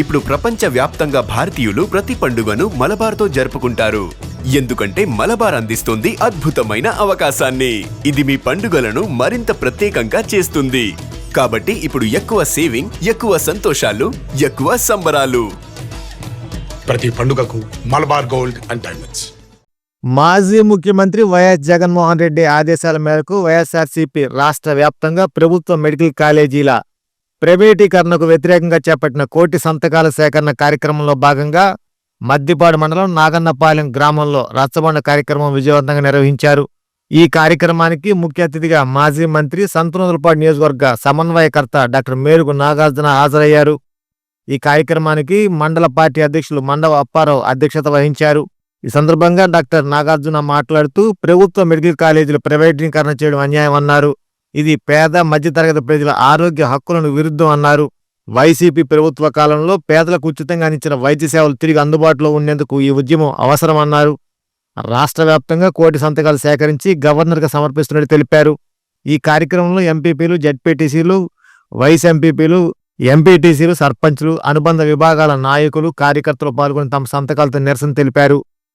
ఇప్పుడు ప్రపంచ వ్యాప్తంగా భారతీయులు ప్రతి పండుగను మలబార్తో జరుపుకుంటారు. ఎందుకంటే మలబార్ అందిస్తుంది అద్భుతమైన అవకాశాన్ని. ఇది మీ పండుగలను మరింత ప్రత్యేకంగా చేస్తుంది. కాబట్టి ఇప్పుడు ఎక్కువ సేవింగ్ ఎక్కువ సంతోషాలు ఎక్కువ సంబరాలు. ప్రతి పండుగకు మలబార్ గోల్డ్ అండ్ డైమండ్స్. మాజీ ముఖ్యమంత్రి వైఎస్ జగన్మోహన్ రెడ్డి ఆదేశాల మేరకు వైఎస్ఆర్సీపీ రాష్ట్ర వ్యాప్తంగా ప్రభుత్వ మెడికల్ కాలేజీల ప్రైవేటీకరణకు వ్యతిరేకంగా చేపట్టిన కోటి సంతకాల సేకరణ కార్యక్రమంలో భాగంగా మద్దిపాడు మండలం నాగన్నపాలెం గ్రామంలో రచ్చబండ కార్యక్రమం విజయవంతంగా నిర్వహించారు. ఈ కార్యక్రమానికి ముఖ్య అతిథిగా మాజీ మంత్రి సంతనోదలపాడు నియోజకవర్గ సమన్వయకర్త డాక్టర్ మేరుగు నాగార్జున హాజరయ్యారు. ఈ కార్యక్రమానికి మండల పార్టీ అధ్యక్షులు మండవ అప్పారావు అధ్యక్షత వహించారు. ఈ సందర్భంగా డాక్టర్ నాగార్జున మాట్లాడుతూ ప్రభుత్వ మెడికల్ కాలేజీలు ప్రైవేటీకరణ చేయడం అన్యాయం అన్నారు. ఇది పేద మధ్యతరగతి ప్రజల ఆరోగ్య హక్కులను విరుద్ధం అన్నారు. వైసీపీ ప్రభుత్వ కాలంలో పేదలకు ఉచితంగా అందించిన వైద్య సేవలు తిరిగి అందుబాటులో ఉండేందుకు ఈ ఉద్యమం అవసరమన్నారు. రాష్ట్ర వ్యాప్తంగా కోటి సంతకాలు సేకరించి గవర్నర్గా సమర్పిస్తున్నట్టు తెలిపారు. ఈ కార్యక్రమంలో ఎంపీపీలు జడ్పీటీసీలు వైస్ ఎంపీపీలు ఎంపీటీసీలు సర్పంచ్లు అనుబంధ విభాగాల నాయకులు కార్యకర్తలు పాల్గొని తమ సంతకాలతో నిరసన తెలిపారు.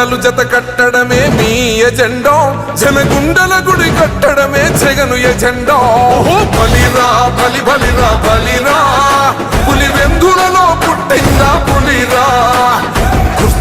జెండలు జత కట్టడమే మీ ఎజెండో. జనగుండల గుడి కట్టడమే జగను ఎజెండో. బలిరా బలి బలిరా బలిరా. పులి వెందులలో పుట్టిందా పులిరా.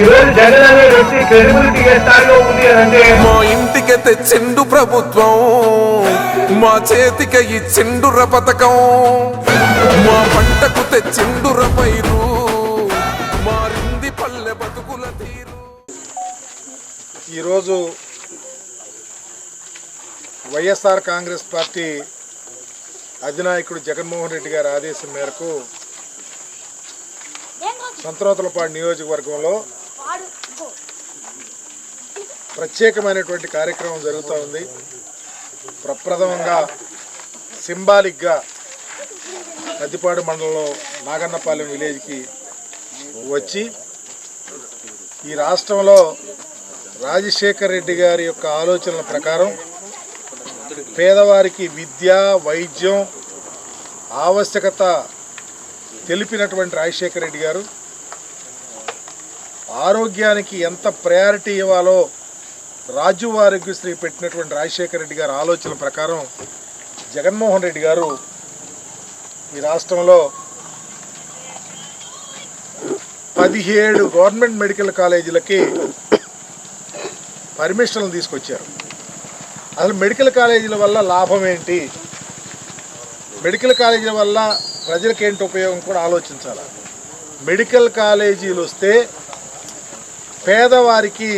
ఈరోజు జగన్ అనే వ్యక్తి క్రెడిబిలిటీ ఏ స్థాయిలో ఉంది అని అంటే మా ఇంటికి తెచ్చిండు ప్రభుత్వం మా చేతికి ఇచ్చిండుర పథకం మా పంటకు తెచ్చిండుర పైరు మారింది పల్లె బతుకుల తీరు. ఈరోజు వైఎస్ఆర్ కాంగ్రెస్ పార్టీ అధినాయకుడు జగన్మోహన్ రెడ్డి గారి ఆదేశం మేరకు సంతనోతలపాడు నియోజకవర్గంలో ప్రత్యేకమైనటువంటి కార్యక్రమం జరుగుతూ ఉంది. ప్రప్రథమంగా సింబాలిక్గా నదిపాడు మండలంలో నాగన్నపాలెం విలేజ్కి వచ్చి ఈ రాష్ట్రంలో రాజశేఖర్ రెడ్డి గారి యొక్క ఆలోచనల ప్రకారం పేదవారికి విద్య వైద్యం ఆవశ్యకత తెలిపినటువంటి రాజశేఖర రెడ్డి గారు ఆరోగ్యానికి ఎంత ప్రయారిటీ ఇవ్వాలో రాజు ఆరోగ్యశ్రీ పెట్టినటువంటి రాజశేఖర రెడ్డి గారి ఆలోచన ప్రకారం జగన్మోహన్ రెడ్డి గారు ఈ రాష్ట్రంలో పదిహేడు గవర్నమెంట్ మెడికల్ కాలేజీలకి పర్మిషన్లు తీసుకొచ్చారు. అసలు మెడికల్ కాలేజీల వల్ల లాభం ఏంటి? మెడికల్ కాలేజీల వల్ల ప్రజలకేంటి ఉపయోగం కూడా ఆలోచించాలి? మెడికల్ కాలేజీలు వస్తే పేదవారికి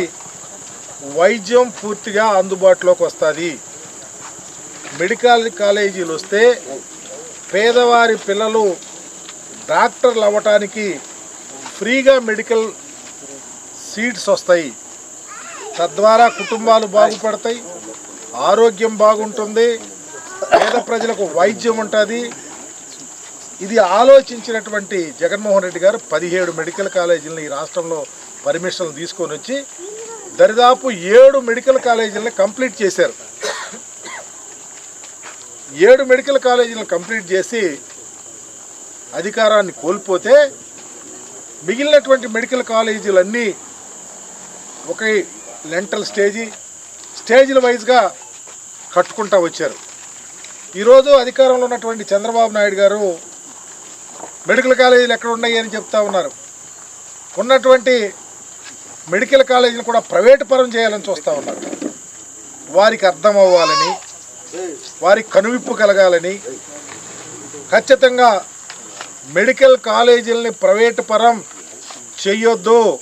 వైద్యం పూర్తిగా అందుబాటులోకి వస్తుంది. మెడికల్ కాలేజీలు వస్తే పేదవారి పిల్లలు డాక్టర్లు అవ్వటానికి ఫ్రీగా మెడికల్ సీట్స్ వస్తాయి. తద్వారా కుటుంబాలు బాగుపడతాయి ఆరోగ్యం బాగుంటుంది పేద ప్రజలకు వైద్యం ఉంటుంది. ఇది ఆలోచించినటువంటి జగన్మోహన్ రెడ్డి గారు పదిహేడు మెడికల్ కాలేజీలను ఈ రాష్ట్రంలో పర్మిషన్లు తీసుకొని వచ్చి దరిదాపు ఏడు మెడికల్ కాలేజీలను కంప్లీట్ చేశారు. ఏడు మెడికల్ కాలేజీలను కంప్లీట్ చేసి అధికారాన్ని కోల్పోతే మిగిలినటువంటి మెడికల్ కాలేజీలన్నీ ఒక లెంటల్ స్టేజీ స్టేజీల వైజ్గా కట్టుకుంటా వచ్చారు. ఈరోజు అధికారంలో ఉన్నటువంటి చంద్రబాబు నాయుడు గారు మెడికల్ కాలేజీలు ఎక్కడ ఉన్నాయి అని చెప్తా ఉన్నారు. ఉన్నటువంటి మెడికల్ కాలేజీని కూడా ప్రైవేటు పరం చేయాలని చూస్తూ ఉన్నారు. వారికి అర్థం అవ్వాలని వారికి కనువిప్పు కలగాలని ఖచ్చితంగా మెడికల్ కాలేజీలని ప్రైవేటు పరం చెయ్యొద్దు.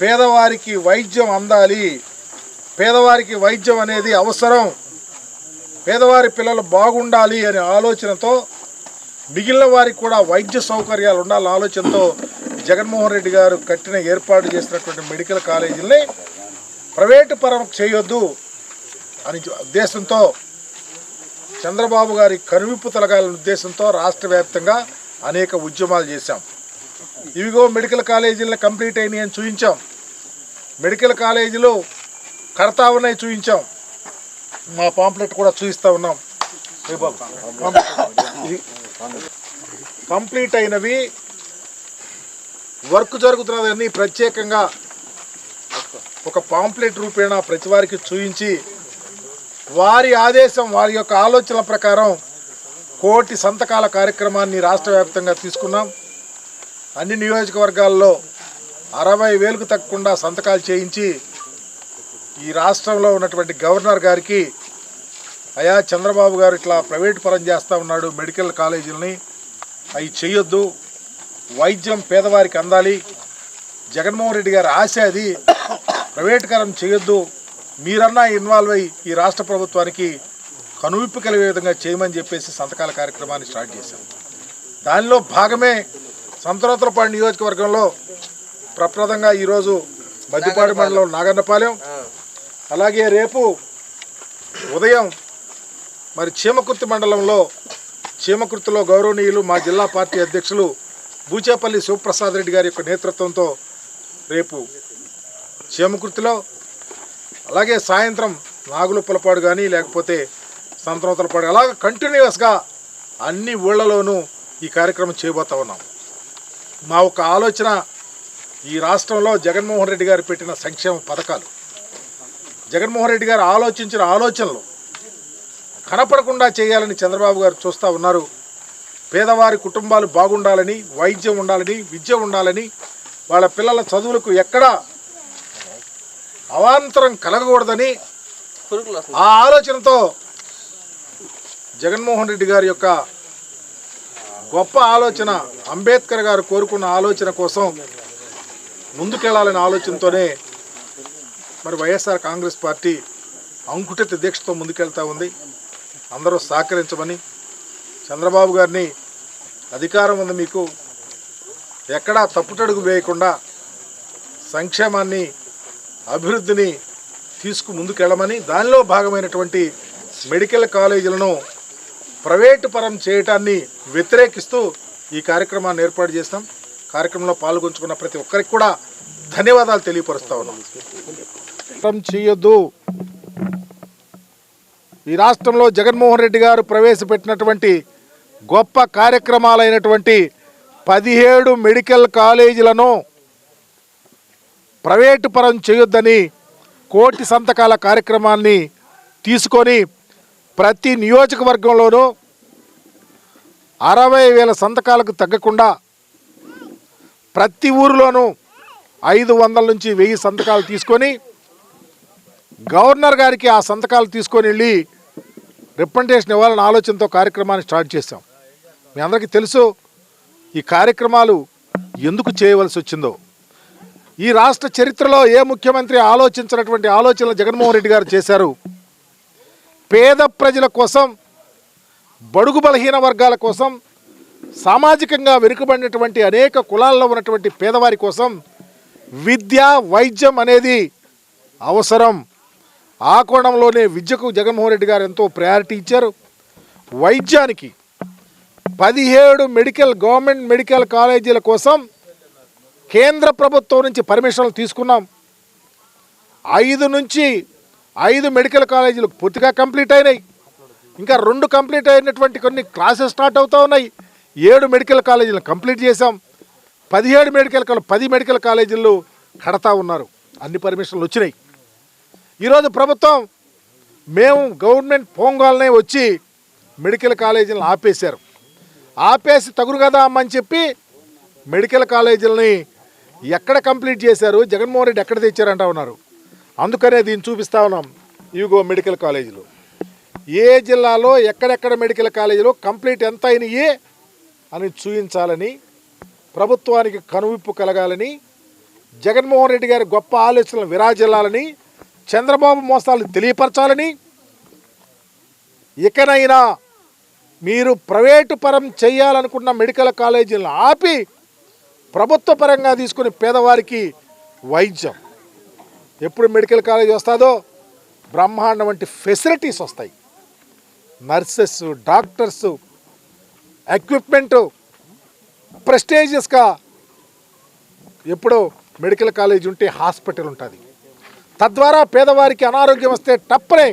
పేదవారికి వైద్యం అందాలి. పేదవారికి వైద్యం అనేది అవసరం. పేదవారి పిల్లలు బాగుండాలి అనే ఆలోచనతో మిగిలిన వారికి కూడా వైద్య సౌకర్యాలు ఉండాలనే ఆలోచనతో జగన్మోహన్ రెడ్డి గారు కట్టిన ఏర్పాటు చేసినటువంటి మెడికల్ కాలేజీల్ని ప్రైవేటు పరం చేయొద్దు అని ఉద్దేశంతో చంద్రబాబు గారి కనువిప్పు తొలగాలనే ఉద్దేశంతో రాష్ట్ర వ్యాప్తంగా అనేక ఉద్యమాలు చేశాం. ఇవిగో మెడికల్ కాలేజీలను కంప్లీట్ అయినాయి అని చూపించాం మెడికల్ కాలేజీలు కడతా ఉన్నాయి చూపించాం మా పాంప్లెట్ కూడా చూపిస్తా ఉన్నాం. కంప్లీట్ అయినవి వర్క్ జరుగుతున్నదని ప్రత్యేకంగా ఒక పాంప్లెట్ రూపేణ ప్రతి వారికి చూపించి వారి ఆదేశం వారి యొక్క ఆలోచనల ప్రకారం కోటి సంతకాల కార్యక్రమాన్ని రాష్ట్ర వ్యాప్తంగా తీసుకున్నాం. అన్ని నియోజకవర్గాల్లో అరవై వేలకు తగ్గకుండా సంతకాలు చేయించి ఈ రాష్ట్రంలో ఉన్నటువంటి గవర్నర్ గారికి అయా చంద్రబాబు గారు ఇట్లా ప్రైవేట్ పరం చేస్తూ ఉన్నాడు మెడికల్ కాలేజీలని అవి చేయొద్దు. వైద్యం పేదవారికి అందాలి. జగన్మోహన్ రెడ్డి గారి ఆశ అది. ప్రైవేటుకరం చేయొద్దు. మీరన్నా ఇన్వాల్వ్ అయ్యి ఈ రాష్ట్ర ప్రభుత్వానికి కనువిప్పు కలిగే విధంగా చేయమని చెప్పేసి సంతకాల కార్యక్రమాన్ని స్టార్ట్ చేశాం. దానిలో భాగమే సంతరోత్తరపాడు నియోజకవర్గంలో ప్రప్రదంగా ఈరోజు మధ్యపాడు మండలం నాగన్నపాలెం. అలాగే రేపు ఉదయం మరి చీమకుర్తి మండలంలో చీమకుర్తిలో గౌరవనీయులు మా జిల్లా పార్టీ అధ్యక్షులు బూచేపల్లి శివప్రసాద్ రెడ్డి గారి యొక్క నేతృత్వంతో రేపు చేమకుర్తిలో అలాగే సాయంత్రం నాగులుప్పలపాడు కానీ లేకపోతే సంతనోతలపాడు అలాగ కంటిన్యూస్గా అన్ని ఊళ్ళలోనూ ఈ కార్యక్రమం చేయబోతా ఉన్నాం. మా ఒక ఆలోచన ఈ రాష్ట్రంలో జగన్మోహన్ రెడ్డి గారు పెట్టిన సంక్షేమ పథకాలు. జగన్మోహన్ రెడ్డి గారు ఆలోచించిన ఆలోచనలు కనపడకుండా చేయాలని చంద్రబాబు గారు చూస్తూ ఉన్నారు. పేదవారి కుటుంబాలు బాగుండాలని వైద్యం ఉండాలని విద్య ఉండాలని వాళ్ళ పిల్లల చదువులకు ఎక్కడా అవాంతరం కలగకూడదని ఆ ఆలోచనతో జగన్మోహన్ రెడ్డి గారి యొక్క గొప్ప ఆలోచన అంబేద్కర్ గారు కోరుకున్న ఆలోచన కోసం ముందుకెళ్ళాలనే ఆలోచనతోనే మరి వైఎస్ఆర్ కాంగ్రెస్ పార్టీ అంకుటిత దీక్షతో ముందుకెళ్తా ఉంది. అందరూ సహకరించమని చంద్రబాబు గారిని అధికారం ఉంది మీకు. ఎక్కడా తప్పుటడుగు వేయకుండా సంక్షేమాన్ని అభివృద్ధిని తీసుకు ముందుకెళ్ళమని దానిలో భాగమైనటువంటి మెడికల్ కాలేజీలను ప్రైవేటు పరం చేయటాన్ని వ్యతిరేకిస్తూ ఈ కార్యక్రమాన్ని ఏర్పాటు చేస్తాం కార్యక్రమంలో పాల్గొంచుకున్న ప్రతి ఒక్కరికి కూడా ధన్యవాదాలు తెలియపరుస్తా ఉన్నాం. చేయొద్దు. ఈ రాష్ట్రంలో జగన్మోహన్ రెడ్డి గారు ప్రవేశపెట్టినటువంటి గొప్ప కార్యక్రమాలైనటువంటి పదిహేడు మెడికల్ కాలేజీలను ప్రైవేటు పరం చేయొద్దని కోటి సంతకాల కార్యక్రమాన్ని తీసుకొని ప్రతి నియోజకవర్గంలోనూ అరవై వేల సంతకాలకు తగ్గకుండా ప్రతి ఊరిలోనూ ఐదు వందల నుంచి వెయ్యి సంతకాలు తీసుకొని గవర్నర్ గారికి ఆ సంతకాలు తీసుకొని వెళ్ళి రిప్రజెంటేషన్ ఇవ్వాలన్న ఆలోచనతో కార్యక్రమాన్ని స్టార్ట్ చేశాం. మీ అందరికీ తెలుసు ఈ కార్యక్రమాలు ఎందుకు చేయవలసి వచ్చిందో. ఈ రాష్ట్ర చరిత్రలో ఏ ముఖ్యమంత్రి ఆలోచించినటువంటి ఆలోచనలు జగన్మోహన్ రెడ్డి గారు చేశారు? పేద ప్రజల కోసం బడుగు బలహీన వర్గాల కోసం సామాజికంగా వెనుకబడినటువంటి అనేక కులాల్లో ఉన్నటువంటి పేదవారి కోసం విద్య వైద్యం అనేది అవసరం. ఆ కోణంలోనే విద్యకు జగన్మోహన్ రెడ్డి గారు ఎంతో ప్రయారిటీ ఇచ్చారు. వైద్యానికి పదిహేడు మెడికల్ గవర్నమెంట్ మెడికల్ కాలేజీల కోసం కేంద్ర ప్రభుత్వం నుంచి పర్మిషన్లు తీసుకున్నాం. ఐదు నుంచి ఐదు మెడికల్ కాలేజీలు పూర్తిగా కంప్లీట్ అయినాయి. ఇంకా రెండు కంప్లీట్ అయినటువంటి కొన్ని క్లాసెస్ స్టార్ట్ అవుతూ ఉన్నాయి. ఏడు మెడికల్ కాలేజీలు కంప్లీట్ చేశాం. పదిహేడు మెడికల్ కాలేజ్ పది మెడికల్ కాలేజీలు కడతా ఉన్నారు. అన్ని పర్మిషన్లు వచ్చినాయి. ఈరోజు ప్రభుత్వం మేము గవర్నమెంట్ పోంగాలనే వచ్చి మెడికల్ కాలేజీలను ఆపేశారు. ఆపేసి తగురు కదా అమ్మని చెప్పి మెడికల్ కాలేజీలని ఎక్కడ కంప్లీట్ చేశారు? జగన్మోహన్ రెడ్డి ఎక్కడ తెచ్చారంటా ఉన్నారు? అందుకనే దీన్ని చూపిస్తా ఉన్నాం ఇవిగో మెడికల్ కాలేజీలు. ఏ జిల్లాలో ఎక్కడెక్కడ మెడికల్ కాలేజీలో కంప్లీట్ ఎంత అయినాయి అని చూపించాలని ప్రభుత్వానికి కనువిప్పు కలగాలని జగన్మోహన్ రెడ్డి గారి గొప్ప ఆలోచనలు విరాజిల్లాలని చంద్రబాబు మోసాలు తెలియపరచాలని ఇకనైనా మీరు ప్రైవేటు పరం చేయాలనుకున్న మెడికల్ కాలేజీలను ఆపి ప్రభుత్వ పరంగా తీసుకుని పేదవారికి వైద్యం. ఎప్పుడు మెడికల్ కాలేజ్ వస్తుందో బ్రహ్మాండం వంటి ఫెసిలిటీస్ వస్తాయి. నర్సెస్ డాక్టర్స్ ఎక్విప్మెంటు ప్రెస్టేజియస్గా ఎప్పుడో మెడికల్ కాలేజ్ ఉంటే హాస్పిటల్ ఉంటుంది. తద్వారా పేదవారికి అనారోగ్యం వస్తే టప్పనే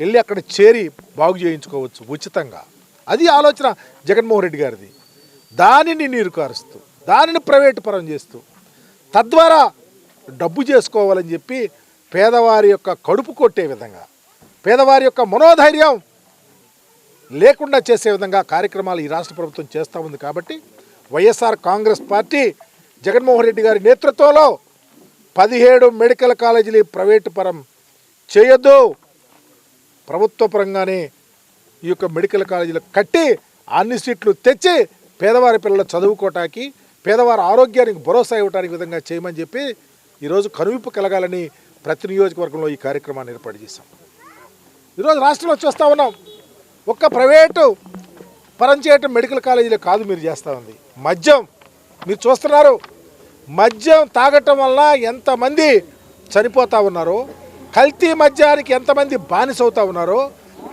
వెళ్ళి అక్కడ చేరి బాగు చేయించుకోవచ్చు ఉచితంగా. అది ఆలోచన జగన్మోహన్ రెడ్డి గారిది. దానిని నీరు కారుస్తూ దానిని ప్రైవేటు పరం చేస్తూ తద్వారా డబ్బు చేసుకోవాలని చెప్పి పేదవారి యొక్క కడుపు కొట్టే విధంగా పేదవారి యొక్క మనోధైర్యం లేకుండా చేసే విధంగా కార్యక్రమాలు ఈ రాష్ట్ర ప్రభుత్వం చేస్తూ ఉంది కాబట్టి వైఎస్ఆర్ కాంగ్రెస్ పార్టీ జగన్మోహన్ రెడ్డి గారి నేతృత్వంలో పదిహేడు మెడికల్ కాలేజీలు ప్రైవేటు పరం చేయొద్దు. ప్రభుత్వ పరంగానే ఈ యొక్క మెడికల్ కాలేజీలు కట్టి అన్ని సీట్లు తెచ్చి పేదవారి పిల్లలు చదువుకోవటానికి పేదవారి ఆరోగ్యానికి భరోసా ఇవ్వడానికి విధంగా చేయమని చెప్పి ఈరోజు కనువిప్పు కలగాలని ప్రతి నియోజకవర్గంలో ఈ కార్యక్రమాన్ని ఏర్పాటు చేశాం. ఈరోజు రాష్ట్రంలో చూస్తూ ఉన్నాం. ఒక్క ప్రైవేటు పరంచేయటం మెడికల్ కాలేజీలో కాదు మీరు చేస్తూ ఉంది. మద్యం మీరు చూస్తున్నారు. మద్యం తాగటం వల్ల ఎంతమంది చనిపోతూ ఉన్నారో కల్తీ మద్యానికి ఎంతమంది బానిసవుతూ ఉన్నారో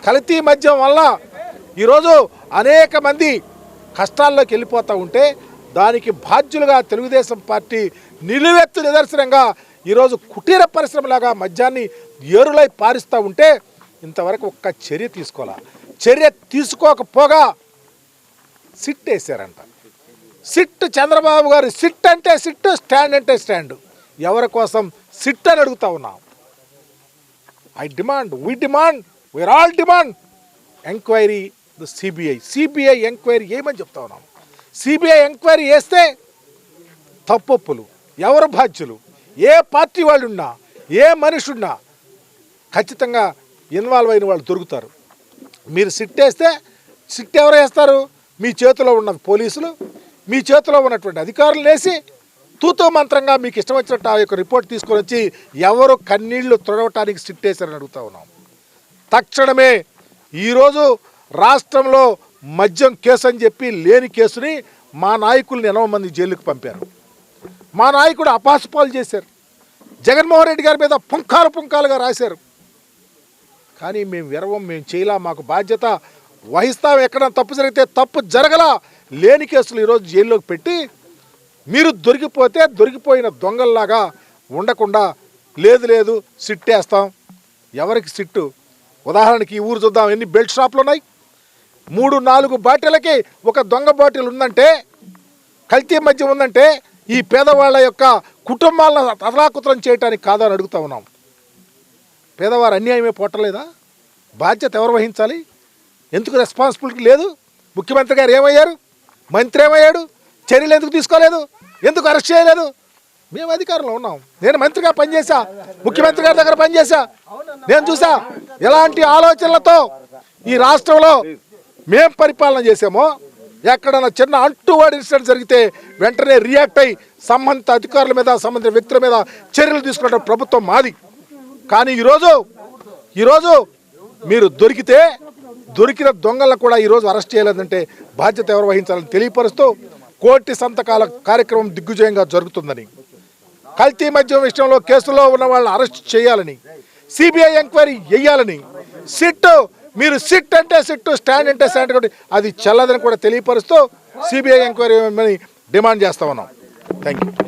కల్తీ మద్యం వల్ల ఈరోజు అనేక మంది కష్టాల్లోకి వెళ్ళిపోతూ ఉంటే దానికి బాధ్యులుగా తెలుగుదేశం పార్టీ నిలువెత్తు నిదర్శనంగా ఈరోజు కుటీర పరిశ్రమలాగా మద్యాన్ని ఏరులై పారిస్తూ ఉంటే ఇంతవరకు ఒక్క చర్య తీసుకోవాలా చర్య తీసుకోకపోగా సిట్ వేసారంట సిట్ చంద్రబాబు గారు సిట్ అంటే సిట్ స్టాండ్ అంటే స్టాండ్. ఎవరి కోసం సిట్ అని అడుగుతా ఉన్నాం? I demand we demand. We are all demand enquiry the CBI CBI enquiry ఏమని చెప్తా ఉన్నాం? సిబిఐ ఎంక్వైరీ వేస్తే తప్పొప్పులు ఎవరు బాధ్యులు ఏ పార్టీ వాళ్ళు ఉన్నా ఏ మనిషి ఉన్నా ఖచ్చితంగా ఇన్వాల్వ్ అయిన వాళ్ళు దొరుకుతారు. మీరు సిట్ వేస్తే సిట్ ఎవరు వేస్తారు? మీ చేతిలో ఉన్న పోలీసులు మీ చేతిలో ఉన్నటువంటి అధికారులు వేసి తూతో మంత్రంగా మీకు ఇష్టం వచ్చినట్టు ఆ యొక్క రిపోర్ట్ తీసుకొని వచ్చి ఎవరు కన్నీళ్ళు తుడవటానికి సిట్ వేశారని అడుగుతా ఉన్నాం. తక్షణమే ఈరోజు రాష్ట్రంలో మద్యం కేసు అని చెప్పి లేని కేసుని మా నాయకుల్ని ఎనభై మంది జైలుకు పంపారు. మా నాయకుడు అపాసుపాలు చేశారు. జగన్మోహన్ రెడ్డి గారి మీద పుంకాలు పుంకాలుగా రాశారు. కానీ మేము విరవం మేము చేయలా మాకు బాధ్యత వహిస్తాం. ఎక్కడ తప్పు జరిగితే తప్పు జరగలా లేని కేసులు ఈరోజు జైల్లోకి పెట్టి మీరు దొరికిపోతే దొరికిపోయిన దొంగల్లాగా ఉండకుండా లేదు లేదు సిట్టేస్తాం. ఎవరికి సిట్టు? ఉదాహరణకి ఈ ఊరు చూద్దాం. ఎన్ని బెల్ట్ షాపులు ఉన్నాయి? మూడు నాలుగు బాటిలకి ఒక దొంగ బాటిల్ ఉందంటే కల్తీ మధ్య ఉందంటే ఈ పేదవాళ్ళ యొక్క కుటుంబాలను అతలాకుతలం చేయటానికి కాదని అడుగుతా ఉన్నాం. పేదవారు అన్యాయమే పోటలేదా? బాధ్యత ఎవరు వహించాలి? ఎందుకు రెస్పాన్సిబిలిటీ లేదు? ముఖ్యమంత్రి గారు ఏమయ్యారు? మంత్రి ఏమయ్యాడు? చర్యలు ఎందుకు తీసుకోలేదు? ఎందుకు అరెస్ట్ చేయలేదు? మేము అధికారంలో ఉన్నాం. నేను మంత్రిగా పనిచేశా. ముఖ్యమంత్రి గారి దగ్గర పనిచేశా. నేను చూసా ఎలాంటి ఆలోచనలతో ఈ రాష్ట్రంలో మేం పరిపాలన చేసామో ఎక్కడైనా చిన్న అంటువాడి ఇన్సిడెంట్ జరిగితే వెంటనే రియాక్ట్ అయ్యి సంబంధిత అధికారుల మీద సంబంధిత వ్యక్తుల మీద చర్యలు తీసుకునే ప్రభుత్వం మాది. కానీ ఈరోజు ఈరోజు మీరు దొరికితే దొరికిన దొంగలను కూడా ఈరోజు అరెస్ట్ చేయలేదంటే బాధ్యత ఎవరు వహించాలని తెలియపరుస్తూ కోటి సంతకాల కార్యక్రమం దిగ్విజయంగా జరుగుతుందని. కల్తీ మద్యం విషయంలో కేసులో ఉన్న వాళ్ళని అరెస్ట్ చేయాలని సిబిఐ ఎంక్వైరీ వేయాలని సిట్ మీరు సిట్ అంటే సిట్ స్టాండ్ అంటే స్టాండ్ కాబట్టి అది చల్లదని కూడా తెలియపరుస్తూ సిబిఐ ఎంక్వైరీ డిమాండ్ చేస్తా ఉన్నాం. Thank you